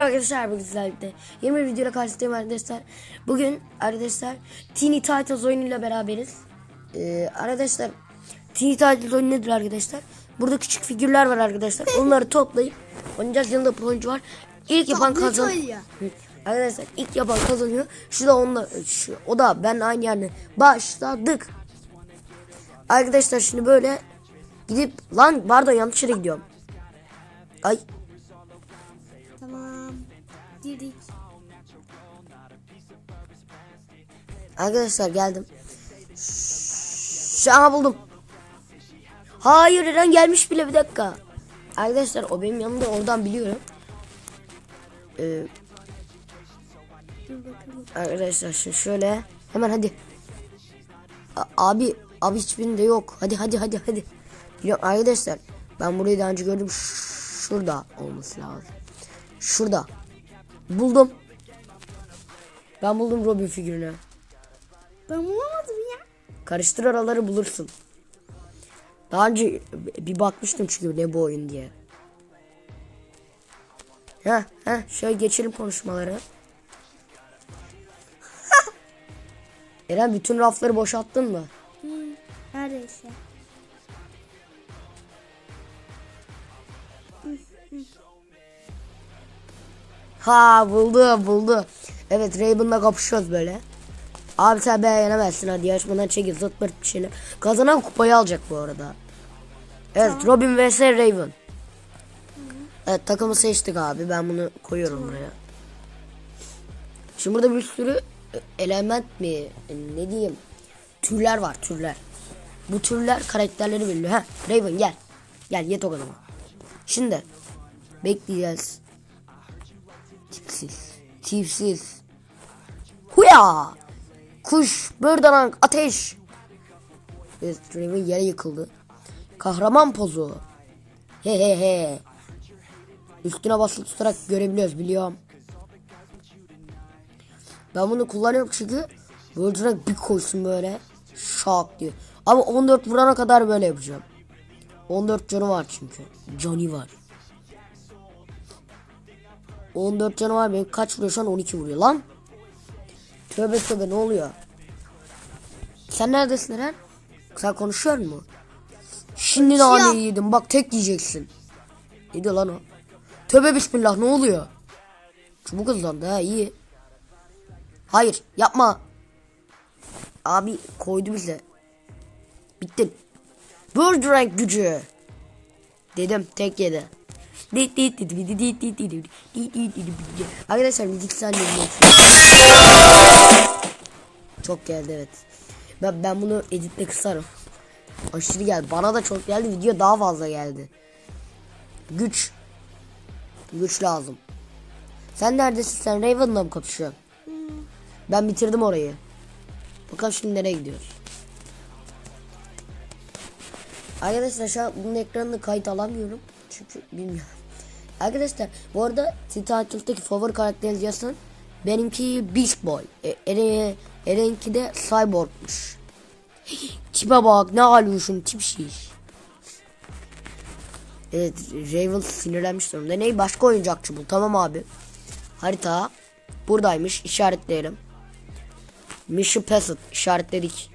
Arkadaşlar bugün sizlerle yeni bir videoyla karşınızdayım arkadaşlar. Bugün arkadaşlar Teeny Titans oyunuyla beraberiz. Ee, arkadaşlar Teeny Titans oyunu nedir arkadaşlar? Burada küçük figürler var arkadaşlar. Onları toplayıp oynayacağız. Yanında oyuncu var. İlk yapan kazan. Arkadaşlar ilk yapan kazanıyor. Şu da onunla şu, o da ben aynı yerde başladık. Arkadaşlar şimdi böyle gidip lan pardon yanlış yere gidiyorum. Ay. Girdik. Arkadaşlar geldim. Şu buldum. Hayır Eren gelmiş bile bir dakika. Arkadaşlar o benim yanımda oradan biliyorum. Ee, arkadaşlar şu şöyle hemen hadi. A- abi abi hiçbirinde yok. Hadi hadi hadi hadi. Biliyorum arkadaşlar ben burayı daha önce gördüm. Ş- Şurada olması lazım. Şurada. Buldum. Ben buldum Robin figürünü. Ben bulamadım ya. Karıştır araları bulursun. Daha önce bir bakmıştım çünkü ne bu oyun diye. Ha ha şöyle geçelim konuşmaları. Eren bütün rafları boşalttın mı? Hı, neredeyse. Ha buldu buldu. Evet Raven'la kapışıyoruz böyle. Abi sen beğenemezsin hadi yarışmadan çekil zıt pırt bir şeyler. Kazanan kupayı alacak bu arada. Evet Robin vs Raven. Evet takımı seçtik abi ben bunu koyuyorum buraya. Şimdi burada bir sürü element mi ne diyeyim türler var türler. Bu türler karakterleri belirliyor. Ha Raven gel. Gel yet o kadar. Şimdi bekleyeceğiz. Tipsiz. Tipsiz. Huya! Kuş, bördanang, ateş. Evet, Raven yere yıkıldı. Kahraman pozu. He he he. Üstüne basılı tutarak görebiliyoruz biliyorum. Ben bunu kullanıyorum çünkü bördanang bir koysun böyle. Şak diyor. Ama 14 vurana kadar böyle yapacağım. 14 canı var çünkü. Johnny var. 14 canı var benim kaç vuruyor şu an 12 vuruyor lan. Tövbe tövbe ne oluyor? Sen neredesin Eren? Sen konuşuyor mu? Şimdi nane yedim bak tek yiyeceksin. Ne diyor lan o? Tövbe bismillah ne oluyor? Çubuk hızlandı ha iyi. Hayır yapma. Abi koydu bize. Bittin. Bird rank gücü. Dedim tek yedi. Arkadaşlar müziksel Çok geldi evet. Ben, ben bunu editle kısarım. Aşırı geldi. Bana da çok geldi. Video daha fazla geldi. Güç. Güç lazım. Sen neredesin? Sen Raven'la mı kapışıyorsun? Ben bitirdim orayı. Bakalım şimdi nereye gidiyoruz. Arkadaşlar şu an bunun ekranını kayıt alamıyorum. Çünkü bilmiyorum. Arkadaşlar bu arada Titancıl'daki favori karakteriniz yazın. Benimki Beast Boy. E, Eren, Eren'ki de Cyborg'muş. Tipe bak ne alıyorsun tip şiş. Evet Raven sinirlenmiş durumda. Ne başka oyuncakçı bu tamam abi. Harita buradaymış işaretleyelim. Mission Passed işaretledik.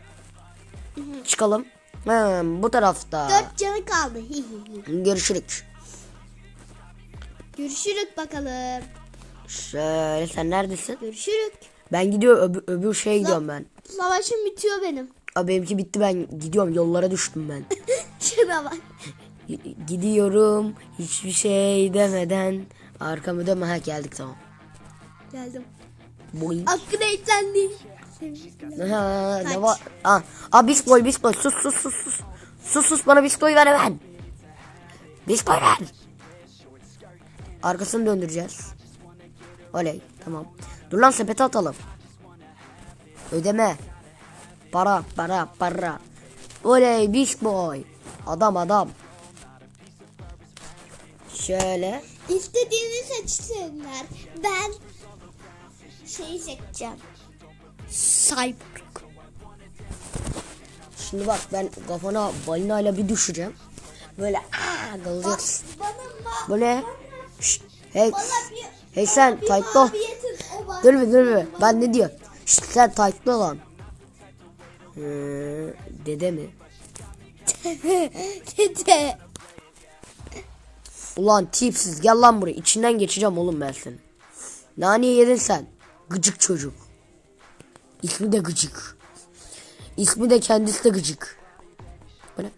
Çıkalım. Hmm, bu tarafta. Dört canı kaldı. Görüşürük. Görüşürük bakalım. Şöyle sen neredesin? Görüşürük. Ben gidiyorum öbür, öbür şeye gidiyorum ben. Savaşım bitiyor benim. Abi benimki bitti ben gidiyorum yollara düştüm ben. Şuna bak. Gidiyorum hiçbir şey demeden arkamı dönme ha geldik tamam. Geldim. Boy. Upgrade'lendi. Ha, ne var? Ah, ah Beast Boy Beast Boy sus sus sus sus. Sus sus bana Beast Boy ver hemen. Beast Boy ver. Arkasını döndüreceğiz. Oley tamam. Dur lan sepete atalım. Ödeme. Para para para. Oley Beast Boy. Adam adam. Şöyle. İstediğini seçsinler. Ben şeyi seçeceğim. Cyborg. Şimdi bak ben kafana balinayla bir düşeceğim. Böyle aa kalacaksın. Böyle şşt, hey, Hey sen tight'lı ol. Dur bir dur bir. Ben ne diyor? Şşt sen tight'lı olan. Ee, dede mi? Dede. Ulan tipsiz gel lan buraya. İçinden geçeceğim oğlum ben seni. Nane yedin sen. Gıcık çocuk. İsmi de gıcık. İsmi de kendisi de gıcık. Bu ne?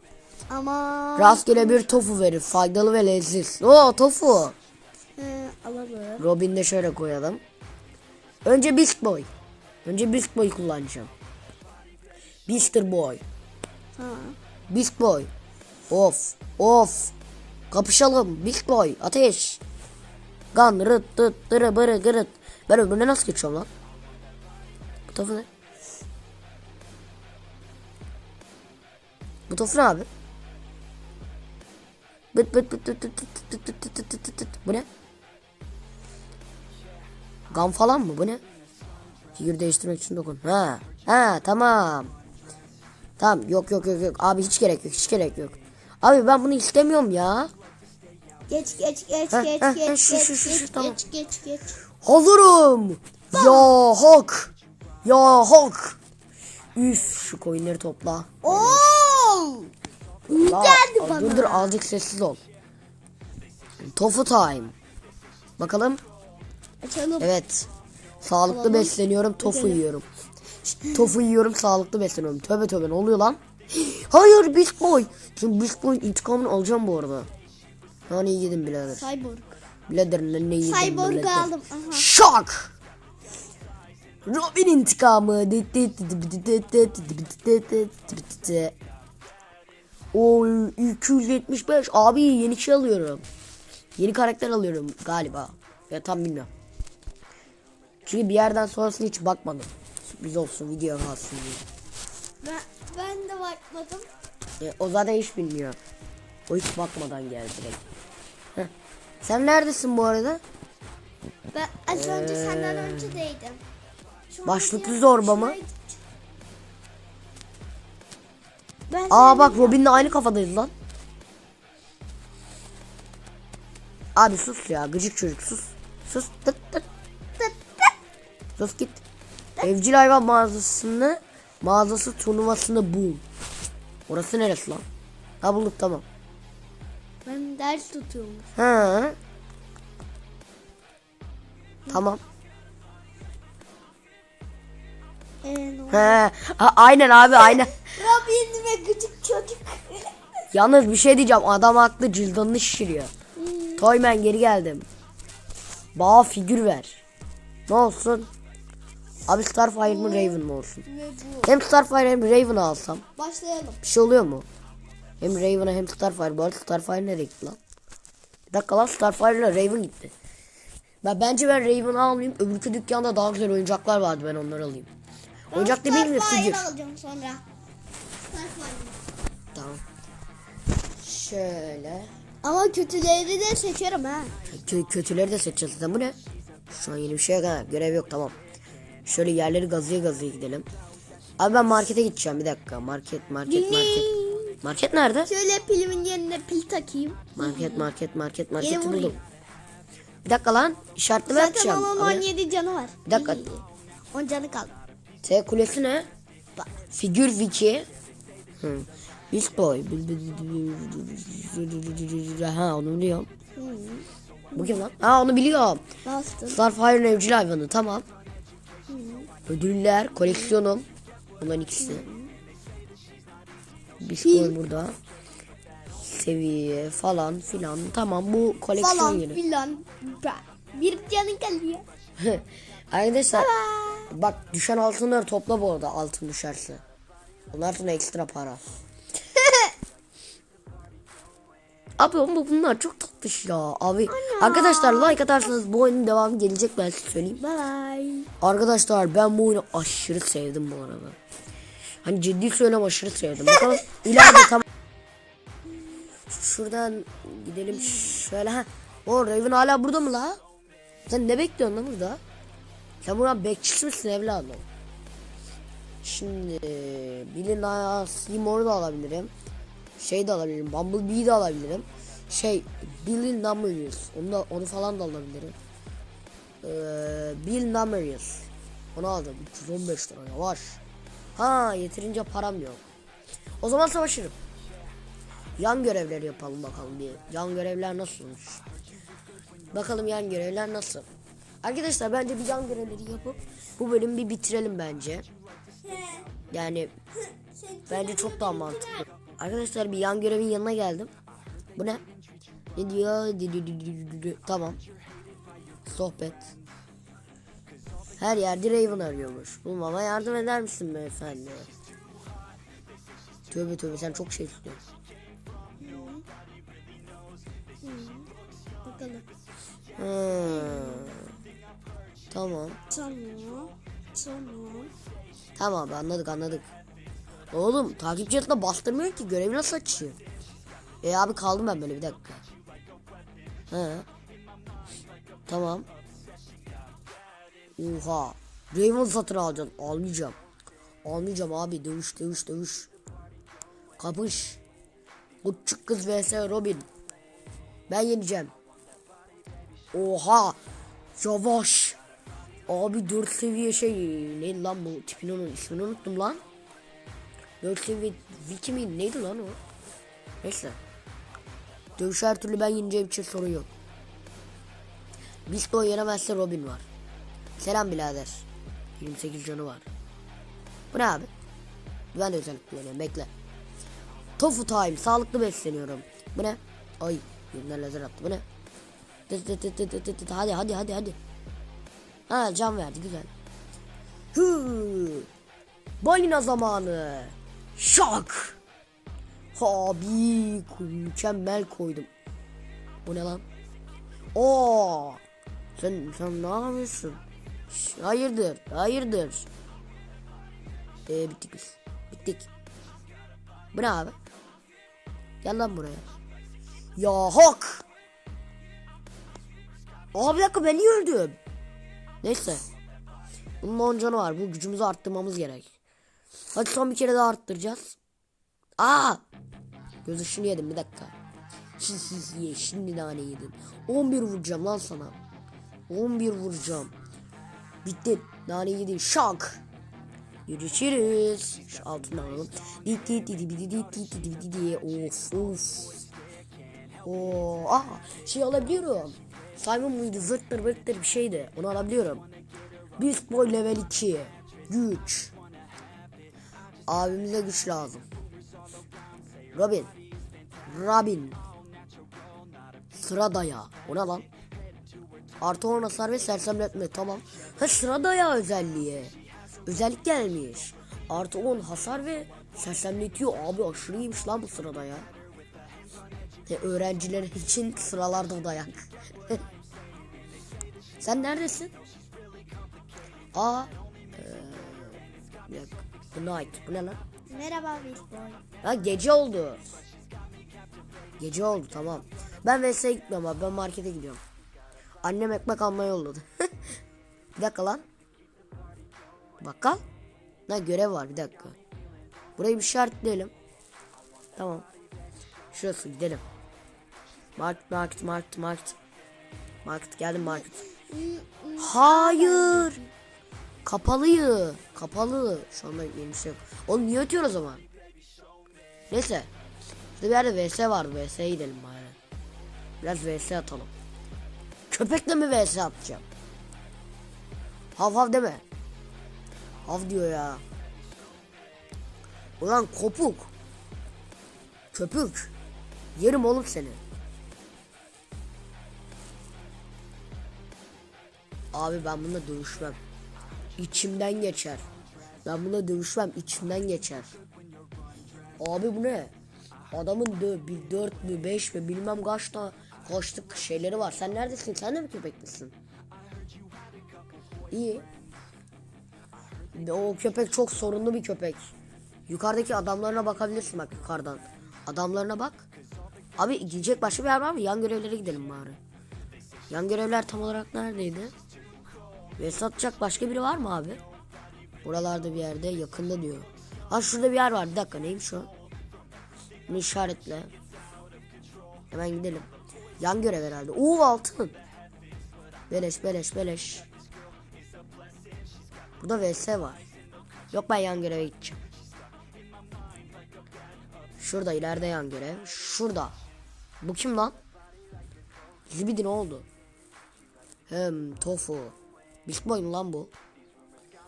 Ama. Rastgele bir tofu verir. Faydalı ve lezzetli. Oo tofu. He, alalım. Robin de şöyle koyalım. Önce Beast Boy. Önce Beast Boy kullanacağım. Beaster Boy. Ha. Beast Boy. Of. Of. Kapışalım. Beast Boy. Ateş. Gan rıt tıt dırı bırı gırıt. Ben öbürüne nasıl geçiyorum lan? Bu tofu ne? Bu tofu ne abi? Bıt bıt bıt bıt bıt bıt bıt bıt bıt bıt bıt bıt. Bu ne? Gam falan mı? Bu ne? Figür değiştirmek için dokun. Ha. Ha tamam. Tamam yok yok yok yok. Abi hiç gerek yok hiç gerek yok. Abi ben bunu istemiyorum ya. Geç geç geç Ha, geç ha, geç ha, şu, geç şu, şu, geç şu, tamam. geç geç geç. Hazırım. Ya hak. Ya hak. Üf şu koyunları topla. Oo! La, Geldi bana. Dur dur azıcık sessiz ol. Tofu time. Bakalım. Açalım. Evet. Sağlıklı Alalım. besleniyorum, tofu Gidelim. yiyorum. tofu yiyorum, sağlıklı besleniyorum. Tövbe tövbe ne oluyor lan? Hayır Beast Boy. Şimdi Beast Boy intikamını alacağım bu arada. Yani yedim birader. Cyborg. Birader ne, ne yedim Cyborg'u birader. aldım. Aha. Şok. Robin intikamı. Oy 275 abi yeni şey alıyorum. Yeni karakter alıyorum galiba. Ya tam bilmiyorum. Çünkü bir yerden sonrasını hiç bakmadım. Sürpriz olsun video kalsın diye. Ben, ben de bakmadım. E, o zaten hiç bilmiyor. O hiç bakmadan geldi direkt. Heh. Sen neredesin bu arada? Ben az önce senden öncedeydim. Şu an Başlıklı zorba mı? Ben Aa bak Robin'le aynı kafadayız lan. Abi sus ya gıcık çocuk sus. Sus tık tık. Sus git. Evcil hayvan mağazasını mağazası turnuvasını bul. Orası neresi lan? Ha bulduk tamam. Ben ders tutuyorum. Ha. Tamam. Ee. Ha, aynen abi aynen. Robin ve gıcık çocuk. Yalnız bir şey diyeceğim. Adam haklı cıldanını şişiriyor. Toyman geri geldim. Bana figür ver. Ne olsun? Abi Starfire mı Raven mı olsun? Hem Starfire hem Raven'ı alsam. Başlayalım. Bir şey oluyor mu? Hem Raven'a hem Starfire. Bu arada Starfire nereye gitti lan? Bir dakika lan Starfire ile Raven gitti. Ben, bence ben Raven'ı almayayım. Öbürkü dükkanda daha güzel oyuncaklar vardı. Ben onları alayım. Oyuncak demeyeyim de Starfire figür. alacağım sonra. Starfire. Tamam. Şöyle. Ama kötüleri de seçerim ha. Kö kötüleri de seçeceğiz. Bu ne? Şu an yeni bir şey yok ha. Görev yok tamam. Şöyle yerleri gazıya gazıya gidelim. Abi ben markete gideceğim bir dakika. Market market market. Market nerede? Şöyle pilimin yerine pil takayım. Market market market vurayım. buldum. Bir dakika lan. İşaretleme Zaten yapacağım. onun Abi, 17 canı var. Bir dakika. 10 canı kaldı. T kulesi ne? Bak. Figür wiki. Hı. Beast Boy. Ha onu biliyorum. Hı. Bu kim lan? Ha onu biliyorum. Bastım. Starfire'ın evcil hayvanı tamam. Ödüller, koleksiyonum. Bunların ikisi. Bitcoin burada. Seviye falan filan. Tamam bu koleksiyon Falan yeri. filan. Bir canı kalıyor. Arkadaşlar bak düşen altınları topla bu arada altın düşerse. Onlar sonra ekstra para. Abi ama bunlar çok tatlış ya abi. Arkadaşlar like atarsanız bu oyunun devamı gelecek ben size söyleyeyim. Bye. Arkadaşlar ben bu oyunu aşırı sevdim bu arada. Hani ciddi söylem aşırı sevdim. Bakalım ileride tam. Şuradan gidelim şöyle ha. O Raven hala burada mı la? Sen ne bekliyorsun lan burada? Sen buranın bekçisi misin evladım? Şimdi Billy Seymour'u da alabilirim. Şey de alabilirim. Bumblebee'yi de alabilirim. Şey Billy Numbers onu da onu falan da alabilirim. Ee, Bill Numbers. Onu aldım. 315 lira yavaş. Ha yeterince param yok. O zaman savaşırım. Yan görevleri yapalım bakalım bir. Yan görevler nasılmış? Bakalım yan görevler nasıl? Arkadaşlar bence bir yan görevleri yapıp bu bölümü bir bitirelim bence. Yani bence çok daha mantıklı. Arkadaşlar bir yan görevin yanına geldim. Bu ne? Ne diyor? Tamam. Sohbet. Her yerde Raven arıyormuş. Bulmama yardım eder misin beyefendi? Tövbe tövbe sen çok şey istiyorsun. Bakalım. Hmm. Tamam. Tamam. Tamam. Tamam anladık anladık. Oğlum takipçi yanına bastırmıyor ki görevi nasıl açıyor? E abi kaldım ben böyle bir dakika. He. Tamam. Oha. Raven satın alacağım. Almayacağım. Almayacağım abi. Dövüş dövüş dövüş. Kapış. Küçük kız vs Robin. Ben yeneceğim. Oha. Yavaş. Abi 4 seviye şey neydi lan bu tipini onun ismini unuttum lan. 4 seviye Wiki mi neydi lan o? Neyse. Dövüş her türlü ben yeneceğim için sorun yok. Bisto yenemezse Robin var. Selam birader. 28 canı var. Bu ne abi? Ben de özellik kullanıyorum bekle. Tofu time sağlıklı besleniyorum. Bu ne? Ay yerinden lazer attı bu ne? Tıt tıt tıt tıt tıt tıt. Hadi hadi hadi hadi. Ha can verdi güzel. Hı. Balina zamanı. Şak. Abi mükemmel koydum. Bu ne lan? Oo. Sen sen ne yapıyorsun? Hayırdır? Hayırdır? Ee, bittik biz. Bittik. Bu ne abi? Gel lan buraya. Ya hak. Abi bir dakika ben niye öldüm? Neyse. Bunun 10 canı var. Bu gücümüzü arttırmamız gerek. Hadi son bir kere daha arttıracağız. Aa! Göz ışını yedim bir dakika. Hihihi şimdi nane yedin. 11 vuracağım lan sana. 11 vuracağım. Bitti. Nane yedin. Şak. Görüşürüz. Şu altından alalım. Of of. Oo, aha şey alabiliyorum. Simon muydu zırttır bırttır bir şeydi. Onu alabiliyorum. Beast Boy level 2. Güç. Abimize güç lazım. Robin. Robin. Sıra daya. O ne lan? Artı 10 hasar ve sersemletme. Tamam. Ha sıra daya özelliği. Özellik gelmiş. Artı 10 hasar ve sersemletiyor. Abi aşırı iyiymiş lan bu sırada ya. Ve öğrenciler için sıralarda dayak. Sen neredesin? Aa. Good night. Bu ne lan? Merhaba Big Boy. Ha gece oldu. Gece oldu tamam. Ben VS'ye gitmiyorum abi. Ben markete gidiyorum. Annem ekmek almaya yolladı. bir dakika lan. Bakkal. Ne görev var bir dakika. Burayı bir işaretleyelim. Tamam. Şurası gidelim. Market market market market. Market geldim market. Hayır. Kapalıyı. Kapalı. Şu anda yeni şey yok. Oğlum niye ötüyor o zaman? Neyse. Şurada bir yerde VS vardı. VS'ye gidelim bari. Biraz VS atalım. Köpekle mi VS atacağım? Hav hav deme. Hav diyor ya. Ulan kopuk. Köpük. Yerim oğlum seni. Abi ben bununla dövüşmem. İçimden geçer. Ben bununla dövüşmem. içimden geçer. Abi bu ne? Adamın dö bir dört mü beş mi bilmem kaç da kaçlık şeyleri var. Sen neredesin? Sen de mi köpeklisin? İyi. O köpek çok sorunlu bir köpek. Yukarıdaki adamlarına bakabilirsin bak yukarıdan. Adamlarına bak. Abi gidecek başka bir yer var mı? Yan görevlere gidelim bari. Yan görevler tam olarak neredeydi? Ve satacak başka biri var mı abi? Buralarda bir yerde yakında diyor. Ha şurada bir yer var. Bir dakika neymiş o? Bunu işaretle. Hemen gidelim. Yan görev herhalde. Oo altın. Beleş beleş beleş. Burada vs var. Yok ben yan göreve gideceğim. Şurada ileride yan görev. Şurada. Bu kim lan? Zibidi ne oldu? Hem tofu. Beast Boy mu lan bu?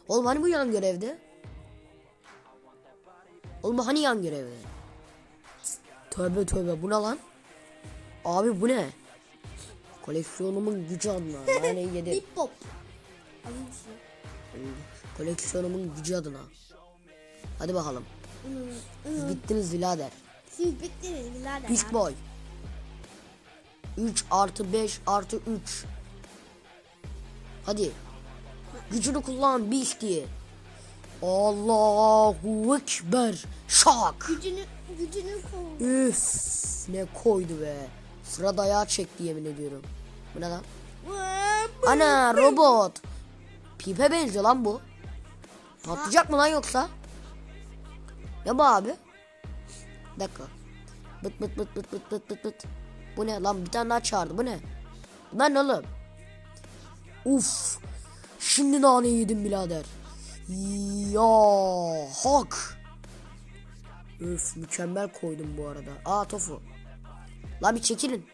Oğlum hani bu yan görevde? Oğlum hani yan görevde? Tövbe tövbe bu ne lan? Abi bu ne? Koleksiyonumun gücü adına. Yani yedi. Bip şunu. Koleksiyonumun gücü adına. Hadi bakalım. Siz bittiniz birader. Siz bittiniz birader. Beast Boy. 3 artı 5 artı 3. Hadi. Gücünü kullan diye. Allahu Ekber. Şak. Gücünü, gücünü koy. Üf. Ne koydu be. Sıra dayağı çekti yemin ediyorum. Bu ne lan? Ana robot. Pipe benziyor lan bu. Patlayacak mı lan yoksa? Ne bu abi? Bir dakika. Bıt bıt bıt bıt bıt bıt bıt bıt. Bu ne lan bir tane daha çağırdı bu ne? Ne oğlum? Uf. Şimdi nane yedim birader. Ya hak. Üf mükemmel koydum bu arada. Aa tofu. Lan bir çekilin.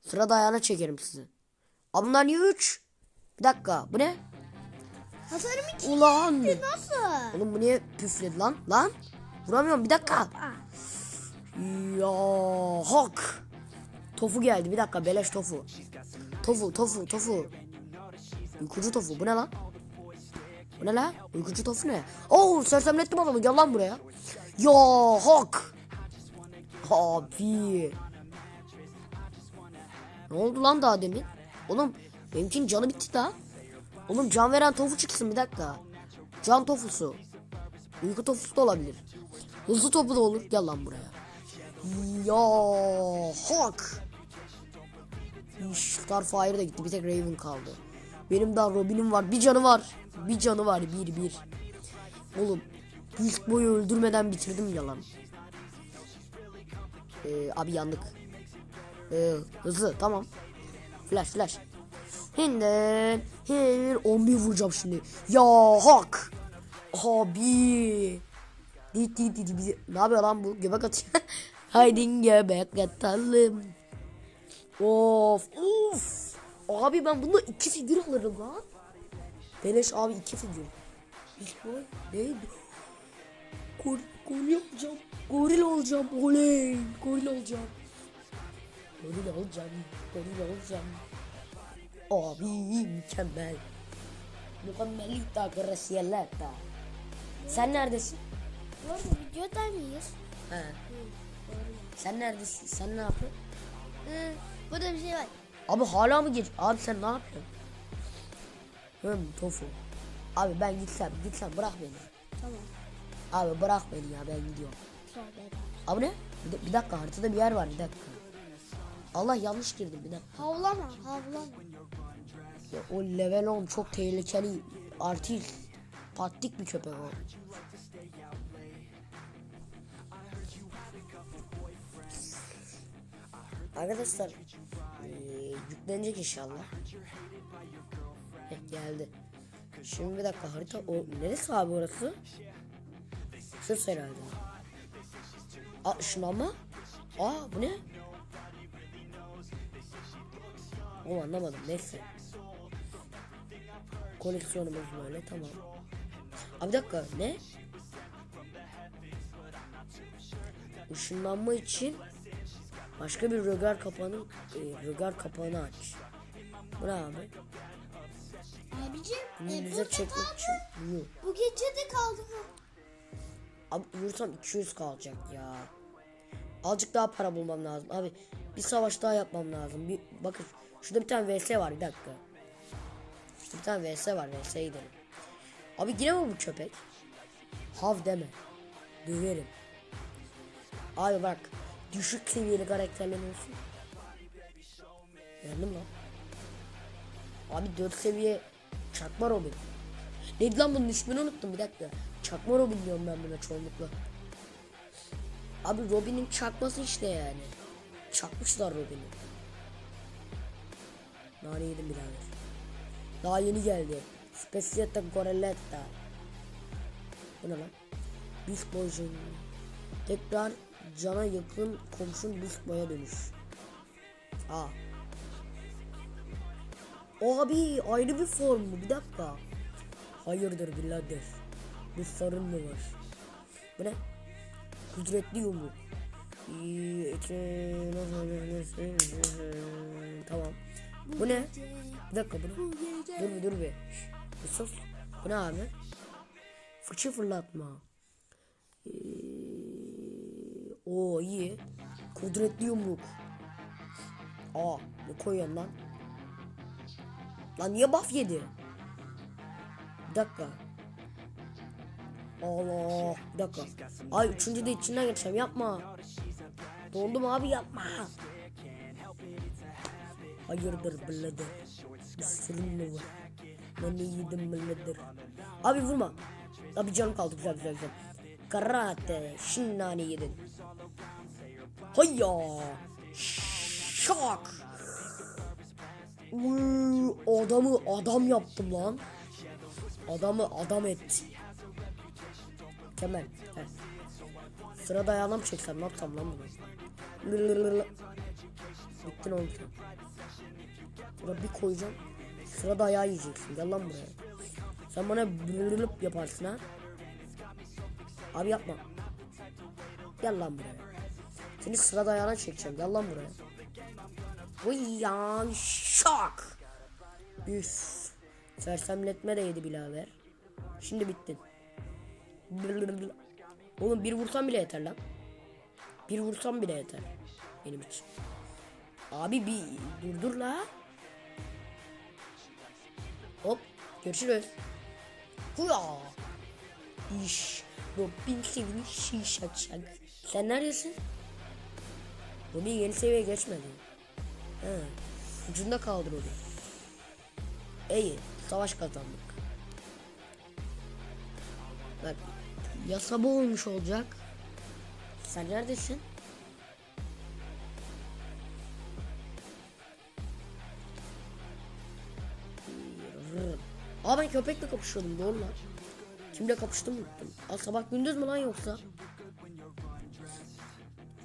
Sıra dayağına çekerim sizi. Aa bunlar niye 3? Bir dakika bu ne? Hasarım iki. Ulan. Nasıl? Oğlum bu niye püfledi lan? Lan. Vuramıyorum bir dakika. Ya hak. Tofu geldi bir dakika beleş tofu. Tofu tofu tofu. Uykucu tofu bu ne lan? Bu ne lan? Uykucu tofu ne? Oo sersemlettim adamı gel lan buraya. Ya hak. Abi. Ne oldu lan daha demin? Oğlum benimkinin canı bitti daha. Oğlum can veren tofu çıksın bir dakika. Can tofusu. Uyku tofusu da olabilir. Hızlı topu da olur. Gel lan buraya. Ya hak. Starfire da gitti. Bir tek Raven kaldı. Benim daha Robin'im var. Bir canı var. Bir canı var. Bir bir. Oğlum. Beast Boy'u öldürmeden bitirdim yalan. Ee, abi yandık. Ee, hızlı tamam. Flash flash. Hinden. Hin. 11 vuracağım şimdi. Ya hak. Abi. Dit dit dit bizi. Ne yapıyor lan bu? Göbek atıyor. Haydi göbek atalım. Of of. Abi ben bunu iki figür alırım lan. Beleş abi iki figür. Hiç boy neydi? Gor, goril olacağım. Goril olacağım. Oley. Goril olacağım. Goril olacağım. Goril olacağım. Abi mükemmel. Mükemmelita gracielata. Sen neredesin? Bu arada videoda mıyız? He. Sen neredesin? Sen ne yapıyorsun? Hı, burada bir şey var. Abi hala mı geç? Abi sen ne yapıyorsun? Hım tofu. Abi ben gitsem gitsem bırak beni. Tamam. Abi bırak beni ya ben gidiyorum. Abi ne? Bir, bir dakika haritada bir yer var bir dakika. Allah yanlış girdim bir dakika. Havlama, havlama. Ya, o level 10 çok tehlikeli artist. Patlik bir köpek o. Arkadaşlar yüklenecek inşallah. Heh, geldi. Şimdi bir dakika harita o neresi abi orası? Şurası herhalde. Aa ışınlanma. Aa bu ne? O anlamadım neyse. Koleksiyonumuz böyle tamam. Abi bir dakika ne? Işınlanma için başka bir rögar kapağını e, rögar kapağını aç. Ne abi? Abicim, Bunu e, bize burada çekmek için. Bu gece de kaldı mı? Abi uyursam 200 kalacak ya. Azıcık daha para bulmam lazım. Abi bir savaş daha yapmam lazım. Bir bakın şurada bir tane VS var bir dakika. Şurada bir tane VS var VS'ye gidelim. Abi yine mi bu köpek? Hav deme. Döverim. Abi bak düşük seviyeli karakterleniyorsun. Yandım lan. Abi 4 seviye çakma Robin. Neydi lan bunun ismini unuttum bir dakika. Çakma Robin diyorum ben buna çoğunlukla. Abi Robin'in çakması işte yani. Çakmışlar Robin'i. Nane yedim birader. Daha yeni geldi. Specietta Gorelletta. Bu ne lan? Beast Boy'un. Tekrar cana yakın komşun Boy'a dönüş. Aa. Abi ayrı bir form bu bir dakika. Hayırdır birader. Bir sorun mu var? Bu ne? Kudretli yumruk. Tamam. Bu ne? Bir dakika bu ne? Dur bir dur bir. Bir sus. Bu ne abi? Fıçı fırlatma. Ee, o iyi. Kudretli yumruk. Aa ne koyuyorsun lan? Lan niye buff yedi? Bir dakika. Allah. Bir dakika. Ay üçüncü de içinden geçeceğim yapma. Dondum abi yapma. Hayırdır birader? Bir sorun mu var? Ben ne yedim birader? Abi vurma. Abi canım kaldı güzel güzel güzel. Karate. Şimdi nane yedin. Hayya. Şak. Uuu, adamı adam yaptım lan. Adamı adam et. Kemal. Heh. Sıra dayağına mı çeksem ne yapsam lan bunu? Lırlırlırlı. Bittin oğlum. Sonra bir koyacağım. Sıra dayağı yiyeceksin. Gel lan buraya. Sen bana blırlıp yaparsın ha. Abi yapma. Gel lan buraya. Seni sıra dayağına çekeceğim. Gel lan buraya. Uyan şak. Üf. Sersemletme de yedi birader. Şimdi bittin. Oğlum bir vursam bile yeter lan. Bir vursam bile yeter. Benim için. Abi bir durdur la. Hop görüşürüz. Huya. İş. Robin sevini şiş açacak. Sen neredesin? Robin yeni seviyeye geçmedi. He. Ucunda kaldı Robin. İyi. Savaş kazandık. Bak. Ya sabah olmuş olacak. Sen neredesin? Aa ben köpekle kapışıyordum doğru lan. Kimle kapıştım unuttum. Aa sabah gündüz mü lan yoksa?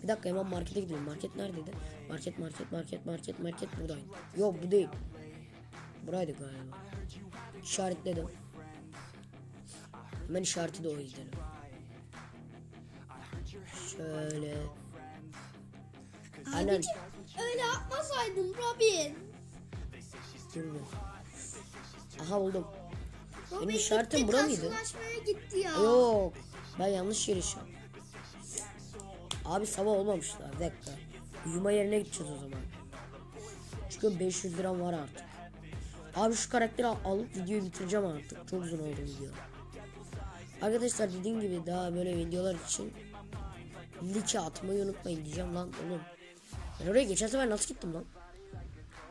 Bir dakika hemen markete gidelim. Market neredeydi? Market market market market market buradaydı. Yok bu değil. Buraydı galiba. İşaretledim. Hemen işareti doğru gidelim. Şöyle. Aynen. Abicim öyle yapmasaydın Robin. Dur bir. Aha buldum. Robin işaretim gitti, bura mıydı? karşılaşmaya gitti ya. Yok. Ben yanlış yere işaret. Abi sabah olmamışlar. Bir dakika. Uyuma yerine gideceğiz o zaman. Çünkü 500 liram var artık. Abi şu karakteri al- alıp videoyu bitireceğim artık. Çok uzun oldu video. Arkadaşlar dediğim gibi daha böyle videolar için like atmayı unutmayın diyeceğim lan oğlum. Ben oraya geçen sefer nasıl gittim lan?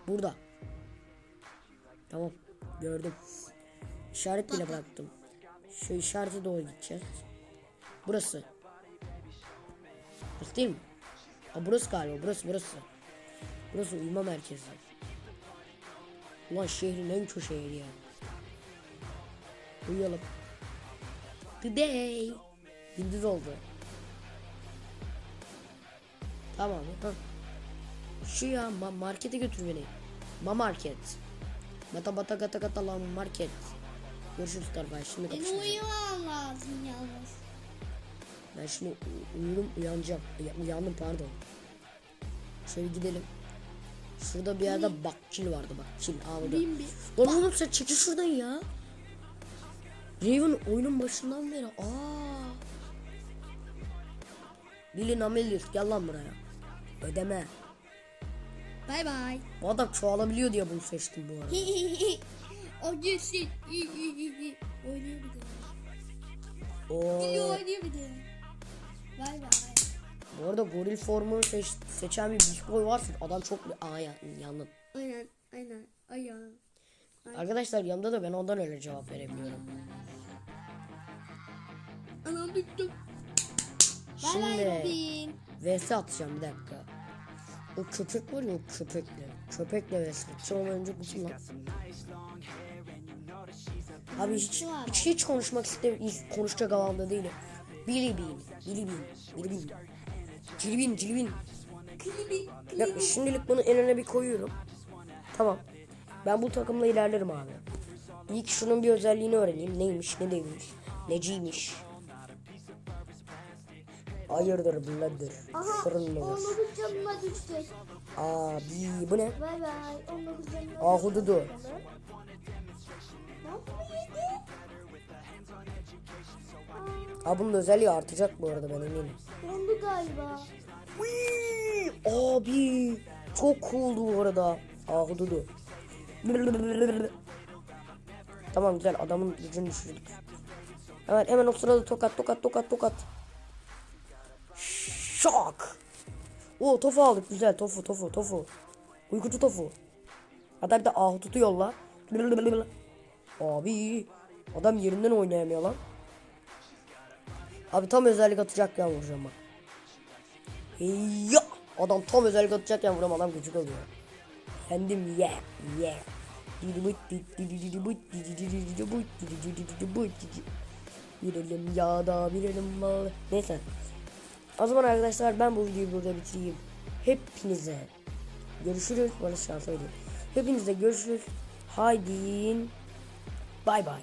Burada. Tamam. Gördüm. İşaret bile bıraktım. Şu işarete doğru gideceğiz. Burası. Burası değil mi? Ha burası galiba. Burası burası. Burası uyuma merkezi. Ulan şehrin en köşe yeri ya. Uyuyalım. Today. Gündüz oldu. Tamam. Ha. Şu ya ma- markete götür beni. Ma market. Mata bata gata gata lan market. Görüşürüz Tarbay. Şimdi Benim kapışacağız. uyumam lazım yalnız. Ben şimdi u- uyurum uyanacağım. Uya- uyandım pardon. Şöyle gidelim. Şurada bir yerde bakçil vardı bakçil. Aa burada. Lan oğlum sen çekil şuradan ya. Raven oyunun başından beri. Aa. Bilin Amelius gel lan buraya. Ödeme. Bay bay. Bu adam çoğalabiliyor diye bunu seçtim bu arada. o iyi. Oynuyor bir de. Oo. oynuyor bir de. Bay bay. Bu arada goril formunu seç, seçen bir Boy varsa adam çok... Aa ya. Aynen aynen. Ayağım. Arkadaşlar yanımda da ben ondan öyle cevap verebiliyorum. Anam düştüm. Şimdi. VS atacağım bir dakika. O köpek var ya o köpekle. Köpekle besleteceğim ama önce bu kim lan? Abi hiç, hiç, hiç konuşmak istemiyorum. Konuşacak havamda değilim. Billy Bean. Billy Bean. Billy Bean. Cilibin, cilibin. Klibi. Ya şimdilik bunu en öne bir koyuyorum. Tamam. Ben bu takımla ilerlerim abi. İlk şunun bir özelliğini öğreneyim. Neymiş, ne değilmiş. Neciymiş. Hayırdır birader. Aha var? 19 canıma düştü. Abi bu ne? Bay bay. 19 canıma Ahududu. Ne yaptı Abi bunun özelliği artacak bu arada ben eminim. Dondu galiba. Whee! Abi çok cooldu bu arada. Ahududu. Tamam güzel adamın gücünü düşürdük. Evet hemen o sırada tokat tokat tokat tokat. Şok. Oo tofu aldık güzel tofu tofu tofu. Uykucu tofu. Hatta bir de ahududu yolla. Abi adam yerinden oynayamıyor lan. Abi tam özellik atacakken vuracağım bak. Ya adam tam özellik atacakken vuram adam gıcık oluyor. Kendim ye ye. Birelim ya da birelim mal. Neyse. O zaman arkadaşlar ben bu videoyu burada bitireyim. Hepinize görüşürüz. Bana şans söyleyeyim. Hepinize görüşürüz. Haydi. Bay bay.